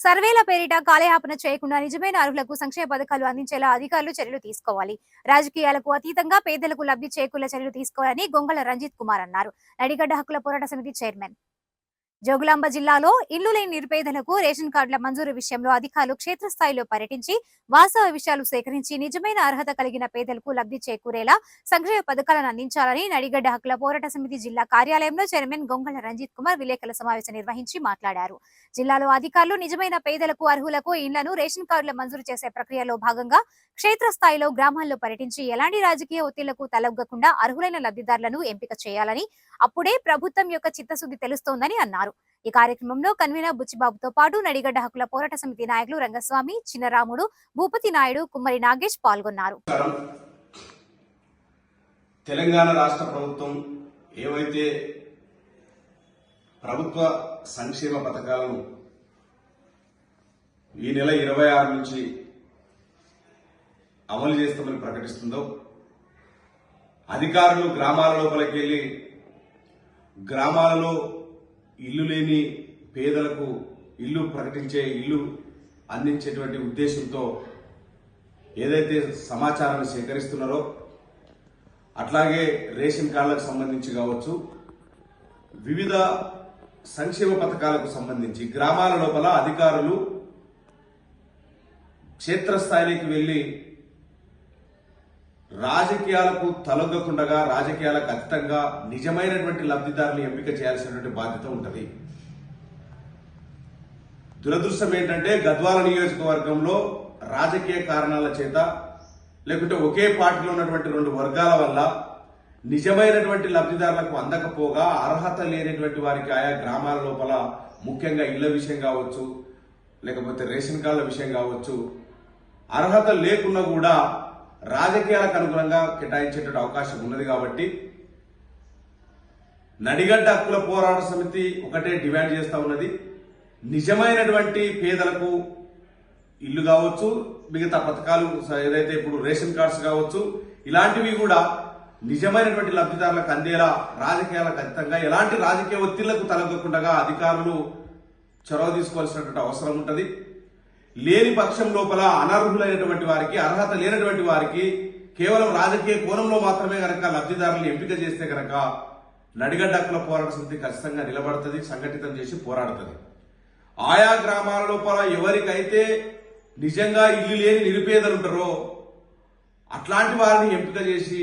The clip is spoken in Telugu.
సర్వేల పేరిట కాలయాపన చేయకుండా నిజమైన అర్హులకు సంక్షేమ పథకాలు అందించేలా అధికారులు చర్యలు తీసుకోవాలి. రాజకీయాలకు అతీతంగా పేదలకు లబ్ధి చేకూర్ల చర్యలు తీసుకోవాలని గొంగళ రంజిత్ కుమార్ అన్నారు. నడిగడ్డ హక్కుల పోరాట సమితి చైర్మన్ జోగులాంబ జిల్లాలో ఇల్లు లేని నిరుపేదలకు రేషన్ కార్డుల మంజూరు విషయంలో అధికారులు క్షేత్రస్థాయిలో పర్యటించి వాస్తవ విషయాలు సేకరించి నిజమైన అర్హత కలిగిన పేదలకు లబ్ధి చేకూరేలా సంక్షేమ పథకాలను అందించాలని నడిగడ్డ హక్కుల పోరాట సమితి జిల్లా కార్యాలయంలో చైర్మన్ గొంగళ రంజిత్ కుమార్ విలేకరుల సమావేశం నిర్వహించి మాట్లాడారు. జిల్లాలో అధికారులు నిజమైన పేదలకు అర్హులకు ఇళ్ళను రేషన్ కార్డుల మంజూరు చేసే ప్రక్రియలో భాగంగా క్షేత్రస్థాయిలో గ్రామాల్లో పర్యటించి ఎలాంటి రాజకీయ ఒత్తిళ్ళకు తలొగ్గకుండా అర్హులైన లబ్ధిదారులను ఎంపిక చేయాలని అప్పుడే ప్రభుత్వం యొక్క చిత్తశుద్ధి తెలుస్తోందని అన్నారు. ఈ కార్యక్రమంలో కన్వీనర్ బుచ్చిబాబుతో పాటు నడిగడ్డ హక్కుల పోరాట సమితి నాయకులు రంగస్వామి చిన్నరాముడు భూపతి నాయుడు కుమ్మరి నాగేష్ పాల్గొన్నారు. తెలంగాణ రాష్ట్ర ప్రభుత్వం ఏవైతే ప్రభుత్వ సంక్షేమ పథకాలను ఈ నెల ఇరవై ఆరు నుంచి అమలు చేస్తామని ప్రకటిస్తుందో అధికారులు గ్రామాల లోపలికి వెళ్ళి గ్రామాలలో ఇల్లు లేని పేదలకు ఇల్లు ప్రకటించే ఇల్లు అందించేటువంటి ఉద్దేశంతో ఏదైతే సమాచారాన్ని సేకరిస్తున్నారో అట్లాగే రేషన్ కార్డులకు సంబంధించి కావచ్చు వివిధ సంక్షేమ పథకాలకు సంబంధించి గ్రామాల లోపల అధికారులు క్షేత్రస్థాయికి వెళ్ళి రాజకీయాలకు తలొగ్గకుండగా రాజకీయాలకు అతీతంగా నిజమైనటువంటి లబ్ధిదారులు ఎంపిక చేయాల్సినటువంటి బాధ్యత ఉంటుంది. దురదృష్టం ఏంటంటే గద్వాల నియోజకవర్గంలో రాజకీయ కారణాల చేత లేకుంటే ఒకే పార్టీలో ఉన్నటువంటి రెండు వర్గాల వల్ల నిజమైనటువంటి లబ్ధిదారులకు అందకపోగా అర్హత లేనటువంటి వారికి ఆయా గ్రామాల లోపల ముఖ్యంగా ఇళ్ళ విషయం కావచ్చు లేకపోతే రేషన్ కార్డుల విషయం కావచ్చు అర్హత లేకున్నా కూడా రాజకీయాలకు అనుగుణంగా కేటాయించేటువంటి అవకాశం ఉన్నది కాబట్టి నడిగడ్డ హక్కుల పోరాట సమితి ఒకటే డిమాండ్ చేస్తూ ఉన్నది. నిజమైనటువంటి పేదలకు ఇల్లు కావచ్చు మిగతా పథకాలు ఏదైతే ఇప్పుడు రేషన్ కార్డ్స్ కావచ్చు ఇలాంటివి కూడా నిజమైనటువంటి లబ్ధిదారులకు అందేలా రాజకీయాలకు అతీతంగా ఎలాంటి రాజకీయ ఒత్తిళ్ళకు తలగకుండా అధికారులు చొరవ తీసుకోవాల్సినటువంటి అవసరం ఉంటుంది. లేని పక్షం లోపల అనర్హులైనటువంటి వారికి అర్హత లేనటువంటి వారికి కేవలం రాజకీయ కోణంలో మాత్రమే కనుక లబ్ధిదారులను ఎంపిక చేస్తే కనుక నడిగడ్డక్కుల పోరాట సమితి ఖచ్చితంగా నిలబడుతుంది సంఘటితం చేసి పోరాడుతుంది. ఆయా గ్రామాల లోపల ఎవరికైతే నిజంగా ఇల్లు లేని నిరుపేదలు ఉంటారో అట్లాంటి వారిని ఎంపిక చేసి